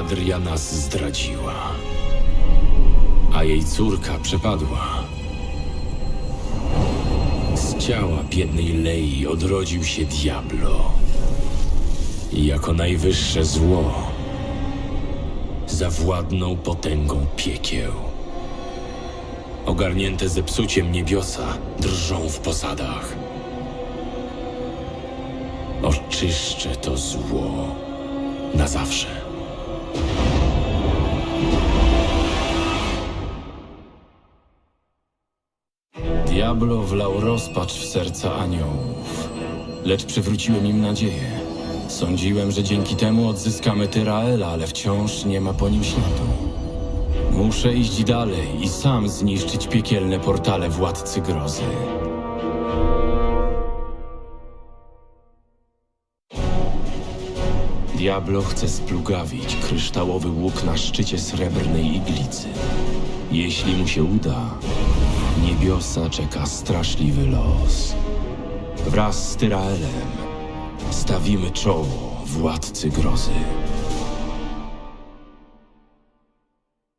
Adria nas zdradziła, a jej córka przepadła. Z ciała biednej Lei odrodził się Diablo. I jako najwyższe zło zawładnął potęgą piekieł. Ogarnięte zepsuciem niebiosa drżą w posadach. Oczyszczę to zło na zawsze. Diablo wlał rozpacz w serca aniołów, lecz przywróciłem im nadzieję. Sądziłem, że dzięki temu odzyskamy Tyraela, ale wciąż nie ma po nim śladu. Muszę iść dalej i sam zniszczyć piekielne portale władcy grozy. Diablo chce splugawić kryształowy łuk na szczycie srebrnej iglicy. Jeśli mu się uda, niebiosa czeka straszliwy los. Wraz z Tyraelem stawimy czoło władcy grozy.